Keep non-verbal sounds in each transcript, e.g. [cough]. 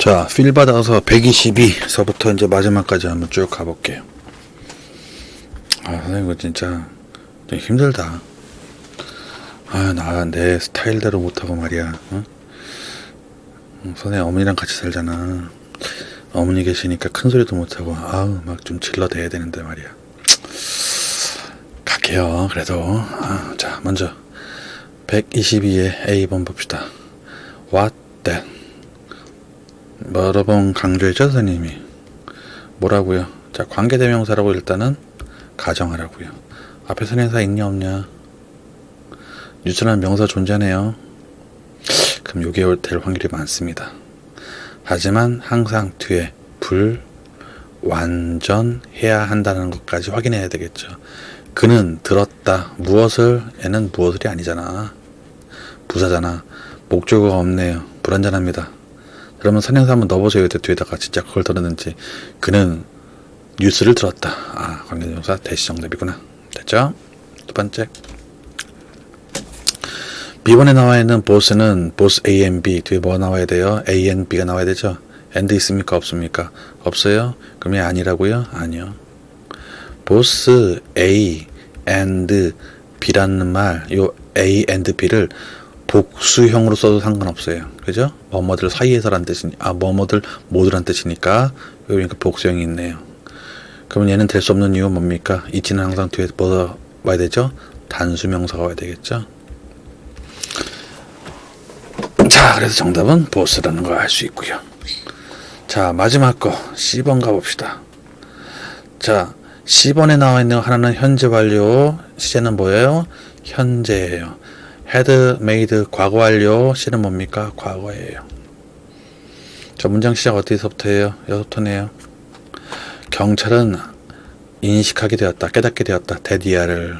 자, 필 받아서 122서부터 이제 마지막까지 한번 쭉 가볼게요. 아, 선생님, 이거 진짜 좀 힘들다. 아, 나 내 스타일대로 못하고 말이야. 어? 음, 선생님, 어머니랑 같이 살잖아. 어머니 계시니까 큰 소리도 못하고, 아우, 막 좀 질러대야 되는데 말이야. 갈게요, 그래도. 아, 자, 먼저. 122의 A번 봅시다. What? 여러 번 강조했죠, 선생님이. 뭐라고요? 자, 관계대명사라고 일단은 가정하라고요. 앞에 선행사 있냐, 없냐? 뉴트럴 명사 존재하네요. 그럼 요게 될 확률이 많습니다. 하지만 항상 뒤에 불, 완전 해야 한다는 것까지 확인해야 되겠죠. 그는 들었다. 무엇을, 얘는 무엇을이 아니잖아. 부사잖아. 목적어가 없네요. 불완전합니다. 그러면 선행사 한번 넣어보세요. 그때 뒤에다가 진짜 그걸 들었는지. 그는 뉴스를 들었다. 아, 관계대명사 대시 정답이구나. 됐죠? 두 번째. B번에 나와 있는 보스는 보스 A and B 뒤에 뭐 나와야 돼요? A and B가 나와야 되죠? and 있습니까? 없습니까? 없어요? 얘 아니라고요? 아니요. 보스 A and B라는 말, 요 A and B를 복수형으로 써도 상관없어요. 그죠? 뭐뭐들 사이에서란 뜻이니, 아, 뭐뭐들 모두란 뜻이니까, 여기니까 복수형이 있네요. 그러면 얘는 될 수 없는 이유는 뭡니까? 이치는 항상 뒤에 뭐가 와야 되죠? 단수명사가 와야 되겠죠? 자, 그래서 정답은 보스라는 걸 알 수 있고요. 자, 마지막 거, C번 가봅시다. 자, C번에 나와 있는 하나는 현재 완료, 시제는 뭐예요? 현재예요. Had made 과거 완료, 시는 뭡니까? 과거예요. 자, 문장 시작 어디서부터예요? 여기서부터네요. 경찰은 인식하게 되었다, 깨닫게 되었다, 데디아를.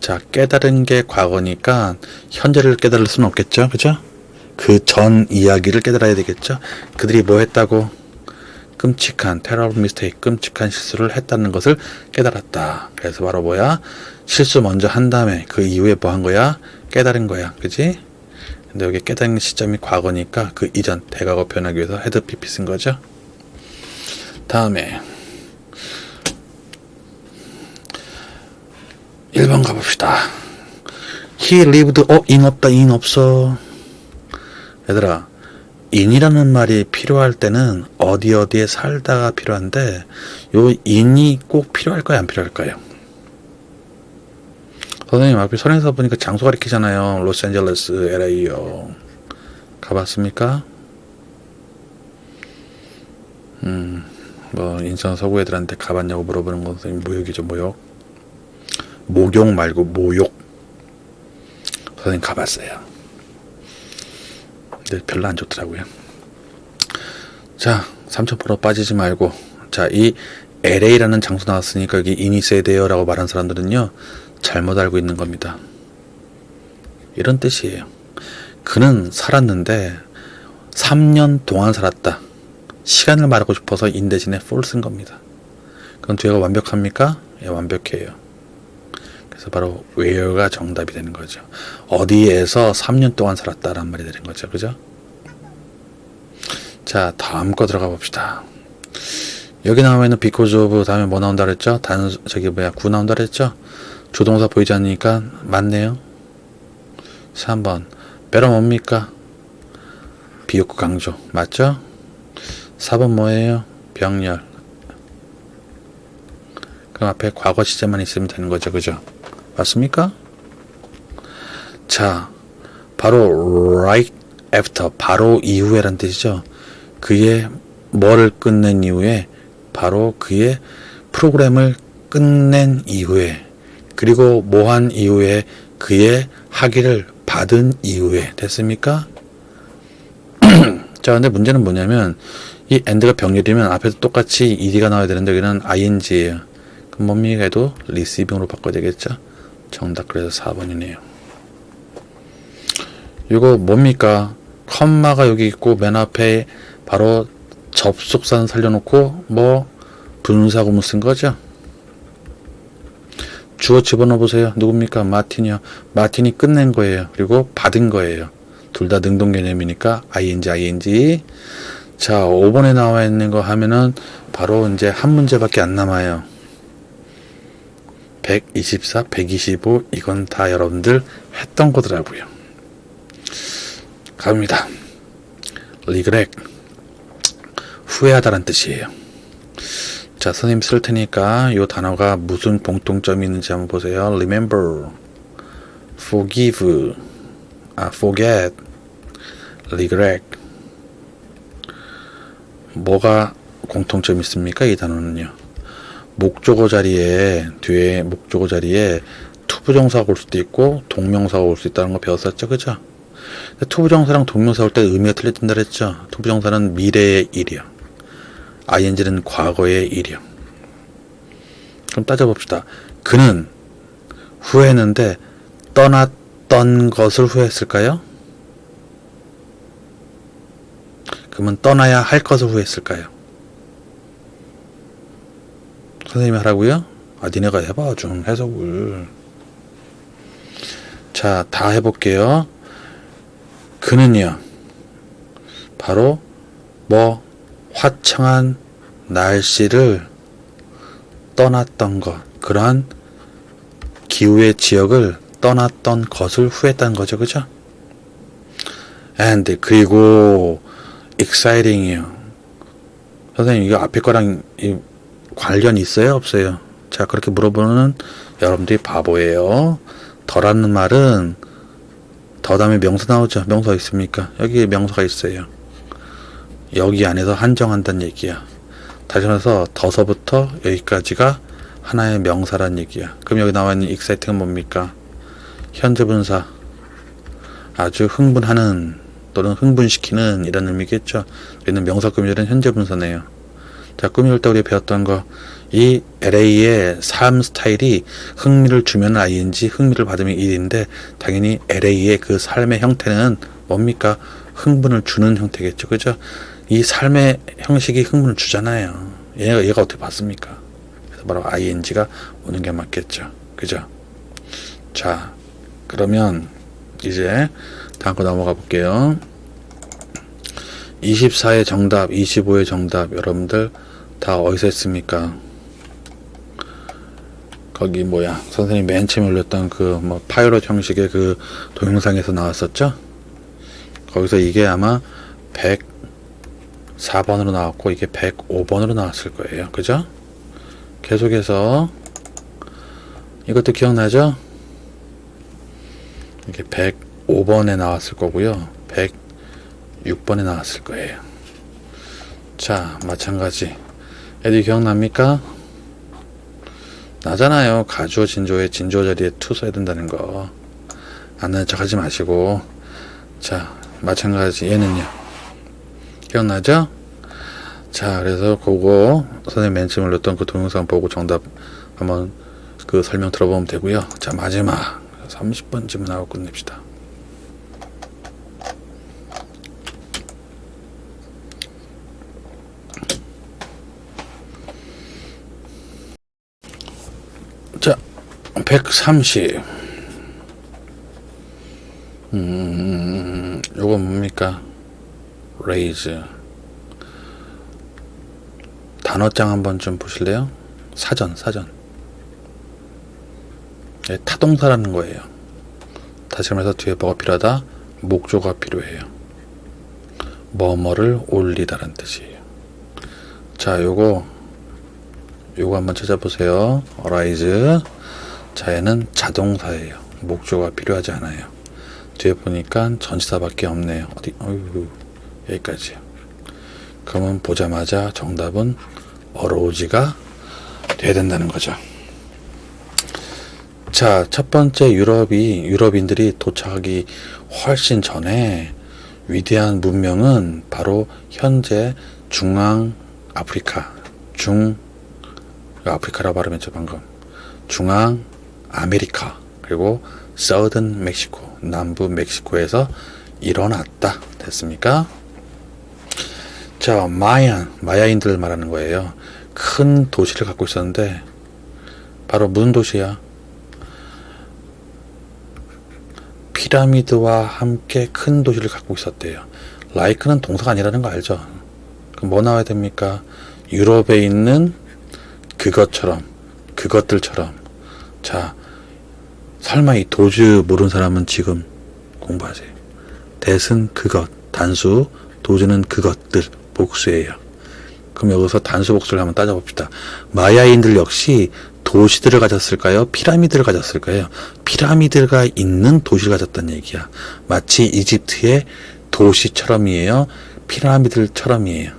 자, 깨달은 게 과거니까 현재를 깨달을 수는 없겠죠, 그죠? 그 전 이야기를 깨달아야 되겠죠. 그들이 뭐 했다고? 끔찍한 terrible mistake, 끔찍한 실수를 했다는 것을 깨달았다. 그래서 바로 뭐야? 실수 먼저 한 다음에 그 이후에 뭐 한 거야? 깨달은 거야. 그지? 근데 여기 깨달은 시점이 과거니까 그 이전 대과거 표현하기 위해서 헤드 PP 쓴 거죠. 다음에 1번 가봅시다. He lived, 어, 인 없다, 인 없어. 얘들아, 인이라는 말이 필요할 때는 어디 어디에 살다가 필요한데, 요 인이 꼭 필요할까요? 안 필요할까요? 선생님, 앞에 선행사 보니까 장소 가리키잖아요. 로스앤젤레스, LA요. 가봤습니까? 음, 뭐, 인천 서구 애들한테 가봤냐고 물어보는 건 선생님 모욕이죠, 모욕. 목욕 말고 모욕. 선생님 가봤어요. 근데 별로 안 좋더라고요. 자, 삼천포로 빠지지 말고, 자, 이 LA라는 장소 나왔으니까 여기 인이 있어야 돼요 라고 말한 사람들은요, 잘못 알고 있는 겁니다. 이런 뜻이에요. 그는 살았는데, 3년 동안 살았다. 시간을 말하고 싶어서 인 대신에 for 쓴 겁니다. 그럼 뒤가 완벽합니까? 예, 완벽해요. 그래서 바로 where가 정답이 되는 거죠. 어디에서 3년 동안 살았다란 말이 되는 거죠. 그죠? 자, 다음 거 들어가 봅시다. 여기 있는 because of 다음에 뭐 나온다 그랬죠? 단 저기 뭐야 구 나온다 그랬죠? 조동사 보이지 않으니까 맞네요. 3번 베러 뭡니까? 비욕구 강조 맞죠? 4번 뭐예요? 병렬 그럼 앞에 과거 시제만 있으면 되는 거죠 그죠? 맞습니까? 자 바로 right after 바로 이후에 란 뜻이죠 그의 뭐를 끝낸 이후에 바로 그의 프로그램을 끝낸 이후에 그리고 뭐한 이후에 그의 학위를 받은 이후에 됐습니까? [clears throat] 자, 근데 문제는 뭐냐면 이 end가 병렬이면 앞에서 똑같이 ed가 나와야 되는데 여기는 ing예요. 그럼 뭡니까? 해도 receiving으로 바꿔야 되겠죠? 정답 그래서 4번이네요. 이거 뭡니까? 컴마가 여기 있고 맨 앞에 바로 접속사는 살려놓고 뭐 분사구문 쓴 거죠? 주어 집어넣어 보세요. 누굽니까? 마틴이요. 마틴이 끝낸 거예요. 그리고 받은 거예요. 둘 다 능동 개념이니까 ing, ing. 자, 5번에 나와 있는 거 하면은 바로 이제 한 문제밖에 안 남아요. 124, 125 이건 다 여러분들 했던 거더라고요. 갑니다. 리그렉 후회하다란 뜻이에요. 자, 선생님 쓸 테니까 이 단어가 무슨 공통점이 있는지 한번 보세요. Remember, forgive, 아, forget, regret. 뭐가 공통점이 있습니까? 이 단어는요. 목적어 자리에 뒤에 목적어 자리에 투부정사가 올 수도 있고 동명사가 올 수 있다는 거 배웠었죠, 그죠? 투부정사랑 동명사 올 때 의미가 틀려진다 그랬죠. 투부정사는 미래의 일이요. Ing는 과거의 일이요. 그럼 따져봅시다. 그는 후회했는데 떠났던 것을 후회했을까요? 그러면 떠나야 할 것을 후회했을까요? 선생님이 하라고요? 아, 니네가 해봐, 좀 해석을. 자, 다 해볼게요. 그는요, 바로 뭐 화창한 날씨를 떠났던 것, 그러한 기후의 지역을 떠났던 것을 후회했다는 거죠, 그죠? and 그리고 exciting이요. 선생님 이거 앞에 거랑 이 관련 있어요, 없어요? 자 그렇게 물어보는 여러분들이 바보예요. 더라는 말은 더 다음에 명사 나오죠. 명사 있습니까? 여기 명사가 있어요. 여기 안에서 한정한다는 얘기야. 다시 말해서 더서부터 여기까지가 하나의 명사란 얘기야. 그럼 여기 나와 있는 exciting은 뭡니까? 현재 분사. 아주 흥분하는 또는 흥분시키는 이런 의미겠죠. 여기는 명사 꾸미는 현재 분사네요. 자, 꾸밀 때 우리 배웠던 거. 이 LA의 삶 스타일이 흥미를 주면 ing, 흥미를 받으면 일인데 당연히 LA의 그 삶의 형태는 뭡니까? 흥분을 주는 형태겠죠. 그죠? 이 삶의 형식이 흥분을 주잖아요. 얘가, 얘가 어떻게 받습니까? 그래서 바로 ing가 오는 게 맞겠죠. 그죠? 자, 그러면 이제 다음 거 넘어가 볼게요. 24의 정답, 25의 정답, 여러분들 다 어디서 했습니까? 거기 뭐야, 선생님 맨 처음에 올렸던 그 뭐 파이럿 형식의 그 동영상에서 나왔었죠? 거기서 이게 아마 104번으로 나왔고 이게 105번으로 나왔을 거예요. 그죠? 계속해서 이것도 기억나죠? 이게 105번에 나왔을 거고요. 106번에 나왔을 거예요. 자, 마찬가지. 애들 기억납니까? 나잖아요. 가주어 진조의 진조 자리에 투 써야 된다는 거. 아는 척 하지 마시고. 자, 마찬가지. 얘는요. 기억나죠? 자, 그래서 그거 선생님 맨 처음 올렸던 그 동영상 보고 정답 한번 그 설명 들어보면 되고요. 자, 마지막 30번쯤 나오고 끝냅시다. 자, 130. 음, 요거 뭡니까? raise. 단어장 한번 좀 보실래요? 사전, 사전. 예, 타동사라는 거예요. 다시 말해서 뒤에 뭐가 필요하다? 목조가 필요해요. 뭐뭐를 올리다라는 뜻이에요. 자, 요거 요거 한번 찾아보세요. arise. 자, 얘는 자동사예요. 목조가 필요하지 않아요. 뒤에 보니까 전치사밖에 없네요. 어디? 어휴, 여기까지요. 그러면 보자마자 정답은 어로우지가 돼야 된다는 거죠. 자, 첫 번째 유럽이, 유럽인들이 도착하기 훨씬 전에 위대한 문명은 바로 현재 중앙 아프리카, 중, 아프리카라고 발음했죠, 방금. 중앙 아메리카, 그리고 서든 멕시코, 남부 멕시코에서 일어났다. 됐습니까? 자, 마얀, 마야인들을 말하는 거예요. 큰 도시를 갖고 있었는데, 바로 무슨 도시야? 피라미드와 함께 큰 도시를 갖고 있었대요. 라이크는 동사가 아니라는 거 알죠? 그럼 뭐 나와야 됩니까? 유럽에 있는 그것처럼, 그것들처럼. 자, 설마 이 도주 모르는 사람은 지금 공부하세요. 대은 그것, 단수, 도주는 그것들, 복수예요. 그럼 여기서 단수 복수를 한번 따져봅시다. 마야인들 역시 도시들을 가졌을까요? 피라미드를 가졌을까요? 피라미드가 있는 도시를 가졌다는 얘기야. 마치 이집트의 도시처럼이에요. 피라미드처럼이에요.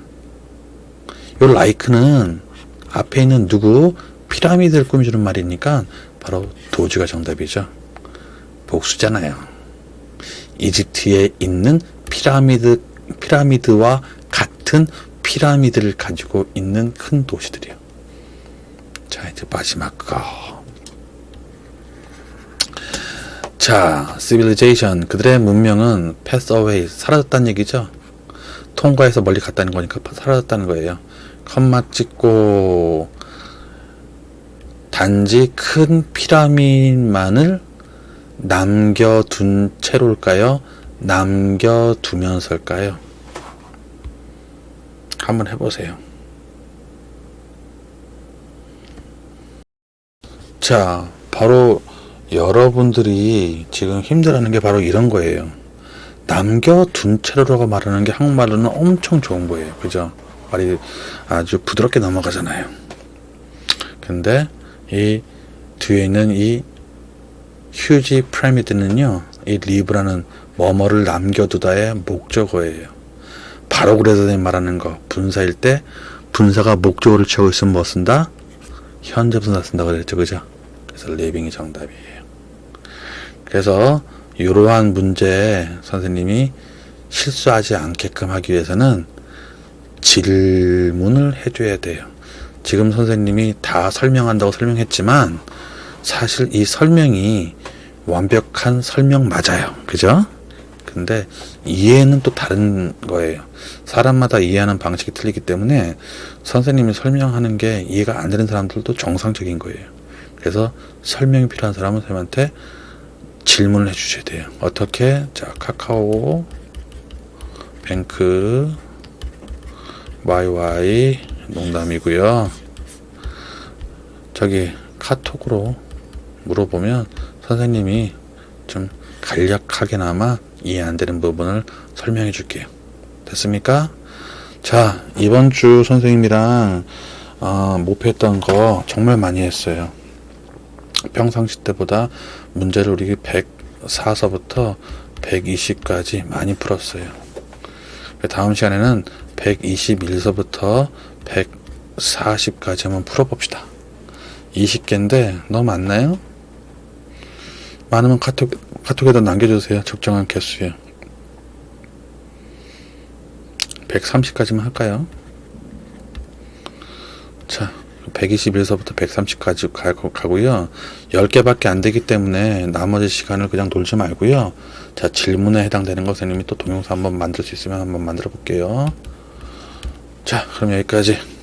요 라이크는 앞에 있는 누구 피라미드를 꾸며주는 말이니까 바로 도주가 정답이죠. 복수잖아요. 이집트에 있는 피라미드 피라미드와 같은 피라미드를 가지고 있는 큰 도시들이요. 자 이제 마지막 거. 자, civilization 그들의 문명은 pass away 사라졌다는 얘기죠. 통과해서 멀리 갔다는 거니까 사라졌다는 거예요. 컴마 찍고 단지 큰 피라미드만을 남겨둔 채로일까요? 남겨두면서일까요? 한번 해보세요. 자, 바로 여러분들이 지금 힘들어하는 게 바로 이런 거예요. 남겨둔 채로라고 말하는 게 한국말로는 엄청 좋은 거예요. 그죠? 말이 아주 부드럽게 넘어가잖아요. 근데 이 뒤에 있는 이 휴지 프라미드는요, 이 리브라는 뭐뭐를 남겨두다의 목적어예요. 바로 그래서 말하는 거, 분사일 때 분사가 목적어를 채우고 있으면 뭐 쓴다? 현재 분사 쓴다고 그랬죠, 그죠? 그래서 리빙이 정답이에요. 그래서 이러한 문제 선생님이 실수하지 않게끔 하기 위해서는 질문을 해줘야 돼요. 지금 선생님이 다 설명한다고 설명했지만 사실 이 설명이 완벽한 설명 맞아요. 그죠? 근데 이해는 또 다른 거예요. 사람마다 이해하는 방식이 틀리기 때문에 선생님이 설명하는 게 이해가 안 되는 사람들도 정상적인 거예요. 그래서 설명이 필요한 사람은 선생님한테 질문을 해주셔야 돼요. 어떻게? 자, 카카오, 뱅크, YY, 농담이고요. 저기 카톡으로 물어보면 선생님이 좀 간략하게나마 이해 안 되는 부분을 설명해 줄게요. 됐습니까? 자, 이번 주 선생님이랑 어, 목표했던 거 정말 많이 했어요. 평상시 때보다 문제를 우리 104서부터 120까지 많이 풀었어요. 다음 시간에는 121서부터 140까지 한번 풀어봅시다. 20개인데 너무 많나요? 많으면 카톡, 카톡에다 남겨주세요. 적정한 개수요. 130까지만 할까요? 자, 121서부터 130까지 가고, 가고요. 10개밖에 안 되기 때문에 나머지 시간을 그냥 놀지 말고요. 자, 질문에 해당되는 거 선생님이 또 동영상 한번 만들 수 있으면 한번 만들어 볼게요. 자, 그럼 여기까지.